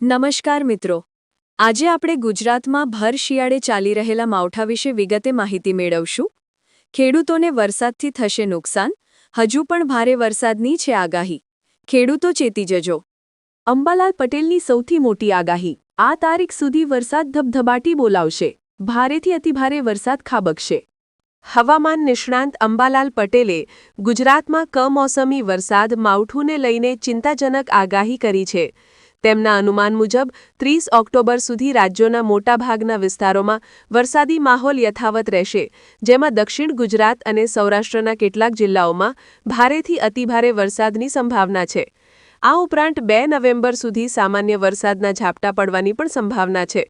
નમસ્કાર મિત્રો. આજે આપણે ગુજરાતમાં ભર શિયાળે ચાલી રહેલા માવઠા વિશે વિગતે માહિતી મેળવશું. ખેડૂતોને વરસાદથી થશે નુકસાન, હજુ પણ ભારે વરસાદની છે આગાહી. ખેડૂતો ચેતી જજો. અંબાલાલ પટેલની સૌથી મોટી આગાહી, આ તારીખ સુધી વરસાદ ધબધબાટી બોલાવશે. ભારેથી અતિભારે વરસાદ ખાબકશે. હવામાન નિષ્ણાંત અંબાલાલ પટેલે ગુજરાતમાં કમોસમી વરસાદ માવઠુંને લઈને ચિંતાજનક આગાહી કરી છે. તેમના અનુમાન મુજબ, ત્રીસ ઓક્ટોબર સુધી રાજ્યોના મોટાભાગના વિસ્તારોમાં વરસાદી માહોલ યથાવત રહેશે, જેમાં દક્ષિણ ગુજરાત અને સૌરાષ્ટ્રના કેટલાક જિલ્લાઓમાં ભારેથી અતિભારે વરસાદની સંભાવના છે. આ ઉપરાંત બે નવેમ્બર સુધી સામાન્ય વરસાદના ઝાપટા પડવાની પણ સંભાવના છે.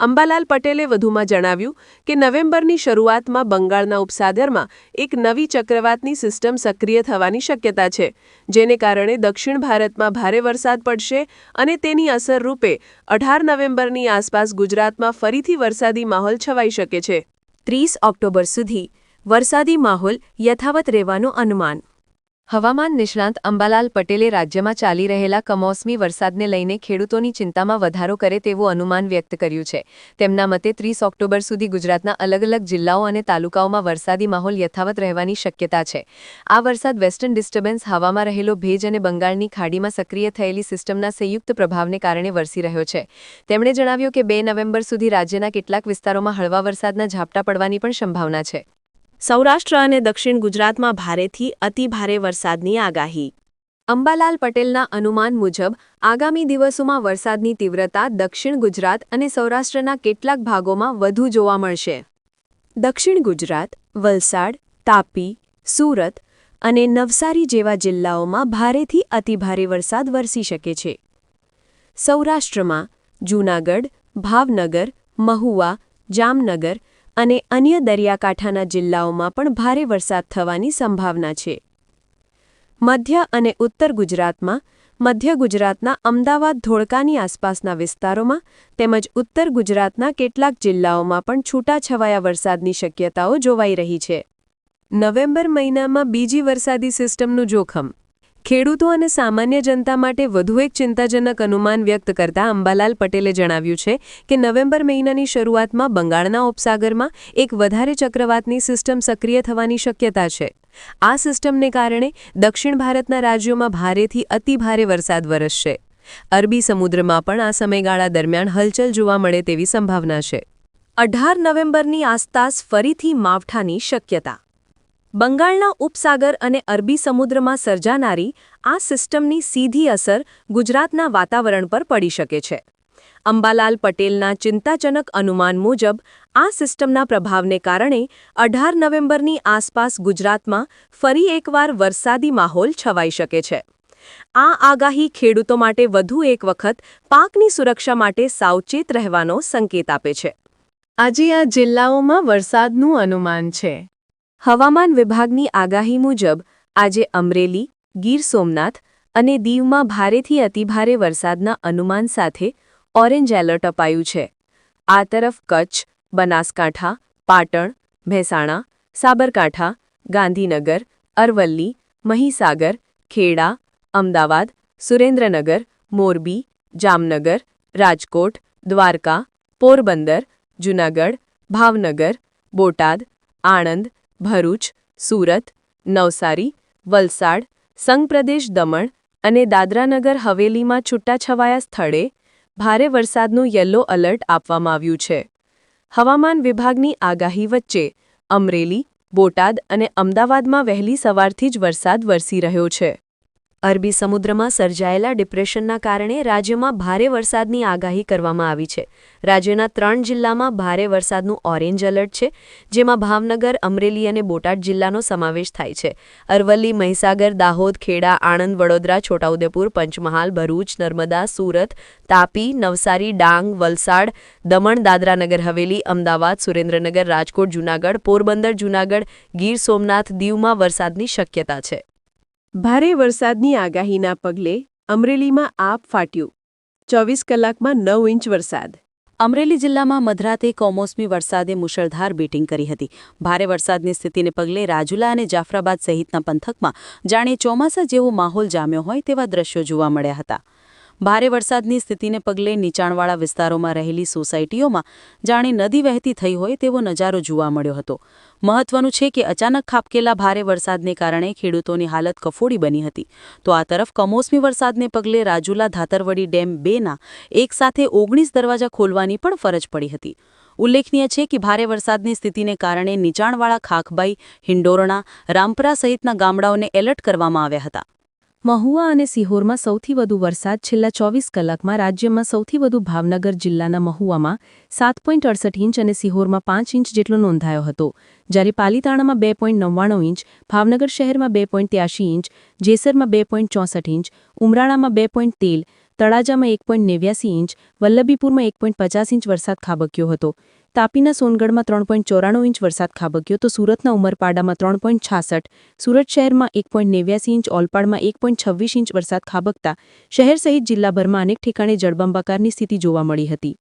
અંબાલાલ પટેલે વધુમાં જણાવ્યું કે નવેમ્બરની શરૂઆતમાં બંગાળના ઉપસાગરમાં એક નવી ચક્રવાતની સિસ્ટમ સક્રિય થવાની શક્યતા છે, જેને કારણે દક્ષિણ ભારતમાં ભારે વરસાદ પડશે અને તેની અસર રૂપે અઢાર નવેમ્બરની આસપાસ ગુજરાતમાં ફરીથી વરસાદી માહોલ છવાઈ શકે છે. ત્રીસ ઓક્ટોબર સુધી વરસાદી માહોલ યથાવત રહેવાનું અનુમાન હવામાન નિષ્ણાંત અંબાલાલ પટેલે રાજ્યમાં ચાલી રહેલા કમોસમી વરસાદને લઈને ખેડૂતોની ચિંતામાં વધારો કરે તેવું અનુમાન વ્યક્ત કર્યું છે. તેમના મતે ત્રીસ ઓક્ટોબર સુધી ગુજરાતના અલગ અલગ જિલ્લાઓ અને તાલુકાઓમાં વરસાદી માહોલ યથાવત રહેવાની શક્યતા છે. આ વરસાદ વેસ્ટર્ન ડિસ્ટર્બન્સ હવામાં રહેલો ભેજ અને બંગાળની ખાડીમાં સક્રિય થયેલી સિસ્ટમના સંયુક્ત પ્રભાવને કારણે વરસી રહ્યો છે. તેમણે જણાવ્યું કે બે નવેમ્બર સુધી રાજ્યના કેટલાક વિસ્તારોમાં હળવા વરસાદના ઝાપટા પડવાની પણ સંભાવના છે. સૌરાષ્ટ્ર અને દક્ષિણ ગુજરાતમાં ભારેથી અતિભારે વરસાદની આગાહી. અંબાલાલ પટેલના અનુમાન મુજબ, આગામી દિવસોમાં વરસાદની તીવ્રતા દક્ષિણ ગુજરાત અને સૌરાષ્ટ્રના કેટલાક ભાગોમાં વધુ જોવા મળશે. દક્ષિણ ગુજરાત, વલસાડ, તાપી, સુરત અને નવસારી જેવા જિલ્લાઓમાં ભારેથી અતિભારે વરસાદ વરસી શકે છે. સૌરાષ્ટ્રમાં જૂનાગઢ, ભાવનગર, મહુવા, જામનગર અને અન્ય દરિયાકાંઠાના જિલ્લાઓમાં પણ ભારે વરસાદ થવાની સંભાવના છે. મધ્ય અને ઉત્તર ગુજરાતમાં, મધ્ય ગુજરાતના અમદાવાદ, ધોળકાની આસપાસના વિસ્તારોમાં તેમજ ઉત્તર ગુજરાતના કેટલાક જિલ્લાઓમાં પણ છૂટાછવાયા વરસાદની શક્યતાઓ જોવાઈ રહી છે. નવેમ્બર મહિનામાં બીજી વરસાદી સિસ્ટમનું જોખમ ખેડૂતો અને સામાન્ય જનતા માટે વધુ એક ચિંતાજનક અનુમાન વ્યક્ત કરતા અંબાલાલ પટેલે જણાવ્યું છે કે નવેમ્બર મહિનાની શરૂઆતમાં બંગાળના ઉપસાગરમાં એક વધારે ચક્રવાતની સિસ્ટમ સક્રિય થવાની શક્યતા છે. આ સિસ્ટમને કારણે દક્ષિણ ભારતના રાજ્યોમાં ભારેથી અતિભારે વરસાદ વરસશે. અરબી સમુદ્રમાં પણ આ સમયગાળા દરમિયાન હલચલ જોવા મળે તેવી સંભાવના છે. અઢાર નવેમ્બરની આસપાસ ફરીથી માવઠાની શક્યતા બંગાળના ઉપસાગર અને અરબી સમુદ્રમાં સર્જાનારી આ સિસ્ટમની સીધી અસર ગુજરાતના વાતાવરણ પર પડી શકે છે. અંબાલાલ પટેલના ચિંતાજનક અનુમાન મુજબ, આ સિસ્ટમના પ્રભાવને કારણે અઢાર નવેમ્બરની આસપાસ ગુજરાતમાં ફરી એકવાર વરસાદી માહોલ છવાઈ શકે છે. આ આગાહી ખેડૂતો માટે વધુ એક વખત પાકની સુરક્ષા માટે સાવચેત રહેવાનો સંકેત આપે છે. આજે આ જિલ્લાઓમાં વરસાદનું અનુમાન છે. હવામાન વિભાગની આગાહી મુજબ, આજે અમરેલી, ગીર સોમનાથ અને દીવમાં ભારેથી અતિભારે વરસાદના અનુમાન સાથે ઓરેન્જ એલર્ટ અપાયું છે. આ તરફ કચ્છ, બનાસકાંઠા, પાટણ, મહેસાણા, સાબરકાંઠા, ગાંધીનગર, અરવલ્લી, મહીસાગર, ખેડા, અમદાવાદ, સુરેન્દ્રનગર, મોરબી, જામનગર, રાજકોટ, દ્વારકા, પોરબંદર, જૂનાગઢ, ભાવનગર, બોટાદ, આણંદ ભરૂચ, સુરત, નવસારી, વલસાડ સંઘપ્રદેશ દમણ અને દાદરાનગર હવેલીમાં છૂટાછવાયા સ્થળે ભારે વરસાદનું યલો એલર્ટ આપવામાં આવ્યું છે. હવામાન વિભાગની આગાહી વચ્ચે અમરેલી, બોટાદ અને અમદાવાદમાં વહેલી સવારથી જ વરસાદ વરસી રહ્યો છે. અરબી સમુદ્રમાં સર્જાયેલા ડિપ્રેશનના કારણે રાજ્યમાં ભારે વરસાદની આગાહી કરવામાં આવી છે. રાજ્યના ત્રણ જિલ્લામાં ભારે વરસાદનું ઓરેન્જ એલર્ટ છે, જેમાં ભાવનગર, અમરેલી અને બોટાદ જિલ્લાનો સમાવેશ થાય છે. અરવલ્લી, મહીસાગર, દાહોદ, ખેડા, આણંદ, વડોદરા, છોટાઉદેપુર, પંચમહાલ, ભરૂચ, નર્મદા, સુરત, તાપી, નવસારી, ડાંગ, વલસાડ, દમણ, દાદરાનગર, હવેલી, અમદાવાદ, સુરેન્દ્રનગર, રાજકોટ, જૂનાગઢ, પોરબંદર, જૂનાગઢ, ગીર સોમનાથ, દીવમાં વરસાદની શક્યતા છે. ભારે વરસાદની આગાહીના પગલે અમરેલીમાં આપ ફાટ્યું. ચોવીસ કલાકમાં નવ ઇંચ વરસાદ. અમરેલી જિલ્લામાં મધરાતે કોમોસમી વરસાદે મુશળધાર બેટિંગ કરી હતી. ભારે વરસાદની સ્થિતિને પગલે રાજુલા અને જાફરાબાદ સહિતના પંથકમાં જાણે ચોમાસા જેવો માહોલ જામ્યો હોય તેવા દ્રશ્યો જોવા મળ્યા હતા. ભારે વરસાદની સ્થિતિને પગલે નીચાણવાળા વિસ્તારોમાં રહેલી સોસાયટીઓમાં જાણે નદી વહેતી થઈ હોય તેવો નજારો જોવા મળ્યો હતો. મહત્વનું છે કે અચાનક ખાબકેલા ભારે વરસાદને કારણે ખેડૂતોની હાલત કફોડી બની હતી. તો આ તરફ કમોસમી વરસાદને પગલે રાજુલા ધાતરવડી ડેમ બેના એકસાથે ઓગણીસ દરવાજા ખોલવાની પણ ફરજ પડી હતી. ઉલ્લેખનીય છે કે ભારે વરસાદની સ્થિતિને કારણે નીચાણવાળા ખાખબાઈ હિંડોરણા, રામપરા સહિતના ગામડાઓને એલર્ટ કરવામાં આવ્યા હતા. મહુવા અને સિહોરમાં સૌથી વધુ વરસાદ છેલ્લા ચોવીસ કલાકમાં રાજ્યમાં સૌથી વધુ ભાવનગર જિલ્લાના મહુવામાં સાત પોઈન્ટ અડસઠ ઇંચ અને સિહોરમાં પાંચ ઇંચ જેટલો નોંધાયો હતો. જ્યારે પાલીતાણામાં બે પોઈન્ટ નવ્વાણું ઇંચ, ભાવનગર શહેરમાં બે પોઈન્ટ ત્યાસી ઇંચ, જેસરમાં બે પોઈન્ટ ચોસઠ ઇંચ ઉમરાણામાં બે પોઈન્ટ તેલ તળાજામાં એક પોઈન્ટ નેવ્યાસી ઇંચ, વલ્લભીપુરમાં એક પોઈન્ટ પચાસ ઇંચ વરસાદ ખાબક્યો હતો. તાપીના સોનગઢમાં ત્રણ પોઈન્ટ ચોરાણું ઇંચ વરસાદ ખાબક્યો તો સુરતના ઉમરપાડામાં ત્રણ પોઈન્ટ છાસઠ, સુરત શહેરમાં એક પોઈન્ટ નેવ્યાસી ઇંચ, ઓલપાડમાં એક પોઈન્ટ છવ્વીસ ઇંચ વરસાદ ખાબકતા, શહેર સહિત જિલ્લાભરમાં અનેક ઠેકાણે જળબંબાકારની સ્થિતિ જોવા મળી હતી.